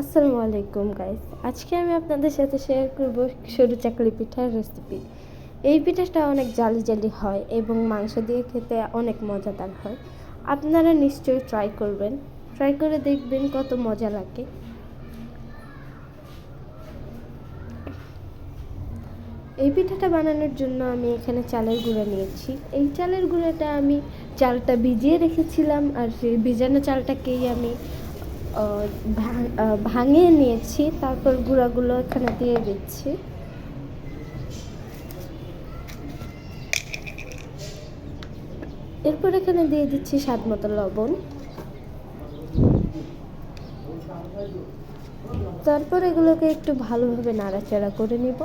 আসসালামু আলাইকুম গাইস আজকে আমি আপনাদের সাথে শেয়ার করব সরু চাকলি পিঠার রেসিপি এই পিঠাটা অনেক জালি জালি হয় এবং মাংস দিয়ে খেতে অনেক মজাদার হয়। আপনারা নিশ্চয়ই ট্রাই করবেন। ট্রাই করে দেখবেন কত মজা লাগে। এই পিঠাটা বানানোর জন্য আমি এখানে চালের গুঁড়া নিয়েছি। এই চালের গুঁড়াটা আমি চালটা ভিজিয়ে রেখেছিলাম আর সেই ভিজানো চালটাকেই আমি ভাঙিয়ে নিয়েছি, তারপর গুঁড়াগুলো এখানে দিয়ে দিচ্ছি। এরপর এখানে দিয়ে দিচ্ছি স্বাদ মতো লবণ। তারপর এগুলোকে একটু ভালোভাবে নাড়াচাড়া করে নিব।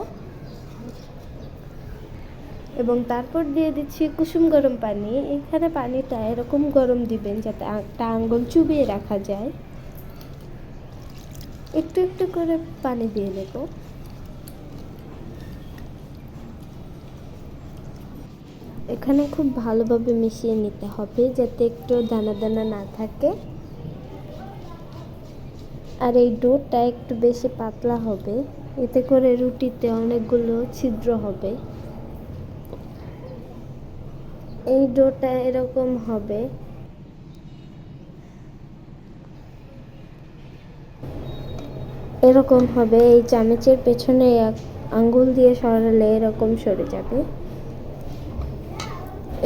এবং তারপর দিয়ে দিচ্ছি কুসুম গরম পানি। এখানে পানিটা এরকম গরম দিবেন যাতে একটা আঙ্গুল চুবিয়ে রাখা যায়। একটু একটু করে পানি দিয়ে নেব। এখানে খুব ভালোভাবে মিশিয়ে নিতে হবে যাতে একটু দানা দানা না থাকে। আর এই ডোটা একটু বেশি পাতলা হবে, এতে করে রুটিতে অনেকগুলো ছিদ্র হবে। এই ডোটা এরকম হবে এরকম হবে, এই চামচের পেছনে এক আঙ্গুল দিয়ে সরালে এরকম সরে যাবে।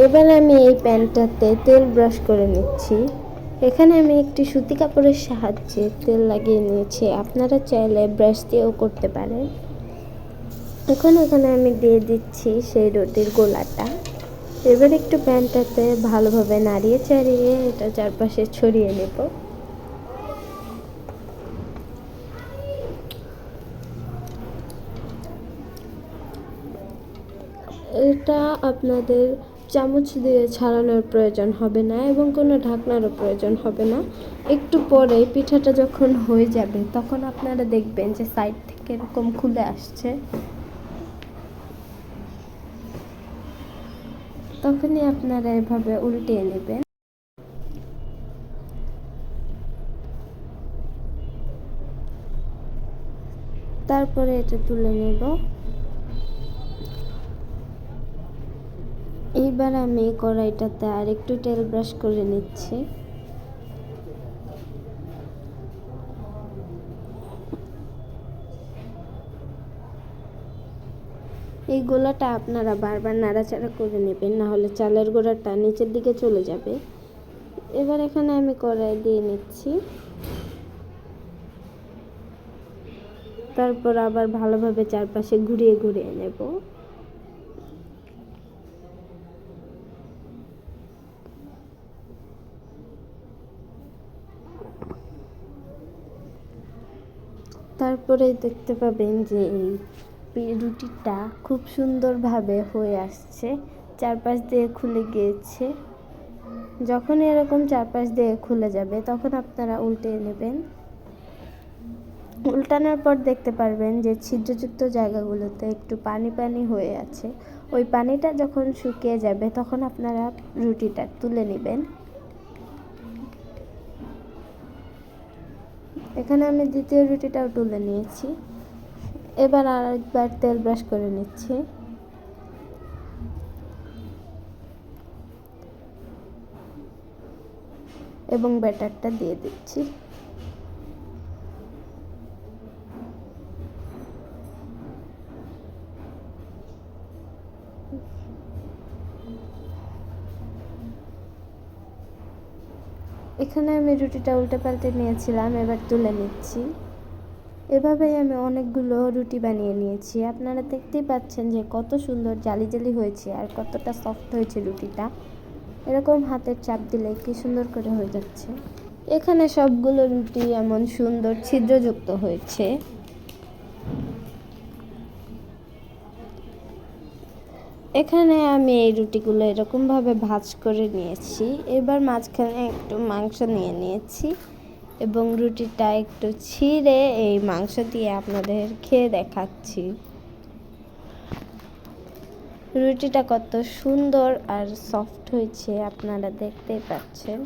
এবার আমি এই প্যানটাতে তেল ব্রাশ করে নিচ্ছি। এখানে আমি একটি সুতি কাপড়ের সাহায্যে তেল লাগিয়ে নিয়েছি, আপনারা চাইলে ব্রাশ দিয়েও করতে পারেন। এখন এখানে আমি দিয়ে দিচ্ছি সেই রুটির গোলাটা। এবার একটু প্যানটাতে ভালোভাবে নাড়িয়ে চাড়িয়ে এটা চারপাশে ছড়িয়ে নেব। এটা আপনাদের চামচ দিয়ে ছাড়ানোর প্রয়োজন হবে না এবং কোনো ঢাকনারও প্রয়োজন হবে না। একটু পরে পিঠাটা যখন হয়ে যাবে, তখন আপনারা দেখবেন যে সাইড থেকে এরকম খুলে আসছে। তখনই আপনারা এভাবে উল্টিয়ে নেবেন। তারপরে এটা তুলে নেব। এইবার আমি কড়াইটাতে আর একটু তেল ব্রাশ করে নিচ্ছি। এই গোলাটা আপনারা বারবার নাড়াচাড়া করে নেবেন, না হলে চালের গোড়াটা নিচের দিকে চলে যাবে। এবার এখানে আমি কড়াই দিয়ে নিচ্ছি। তারপর আবার ভালোভাবে চারপাশে ঘুরিয়ে ঘুরিয়ে নেব। তারপরে দেখতে পাবেন যে এই রুটিটা খুব সুন্দরভাবে হয়ে আসছে, চারপাশ দিয়ে খুলে গিয়েছে। যখন এরকম চারপাশ দিয়ে খুলে যাবে, তখন আপনারা উল্টে নেবেন। উল্টানোর পর দেখতে পারবেন যে ছিদ্রযুক্ত জায়গাগুলোতে একটু পানি পানি হয়ে আছে। ওই পানিটা যখন শুকিয়ে যাবে, তখন আপনারা রুটিটা তুলে নেবেন। এখানে আমি দ্বিতীয় রুটিটাও তুলে নিয়েছি। এবার আর একবার তেল ব্রাশ করে নিচ্ছি। এবং ব্যাটারটা দিয়ে দিচ্ছি। এখানে আমি রুটিটা উল্টে পাল্টে নিয়েছিলাম, এবার তুলে নিচ্ছি। এভাবেই আমি অনেকগুলো রুটি বানিয়ে নিয়েছি। আপনারা দেখতেই পাচ্ছেন যে কত সুন্দর জালি জালি হয়েছে আর কতটা সফট হয়েছে রুটিটা। এরকম হাতের চাপ দিলে কি সুন্দর করে হয়ে যাচ্ছে। এখানে সবগুলো রুটি এমন সুন্দর ছিদ্রযুক্ত হয়েছে। এখানে আমি এই রুটিগুলো এরকমভাবে ভাজ করে নিয়েছি। এবার মাঝখানে একটু মাংস নিয়ে নিয়েছি এবং রুটিটা একটু ছিঁড়ে এই মাংস দিয়ে আপনাদের খেয়ে দেখাচ্ছি। রুটিটা কত সুন্দর আর সফট হয়েছে, আপনারা দেখতেই পাচ্ছেন।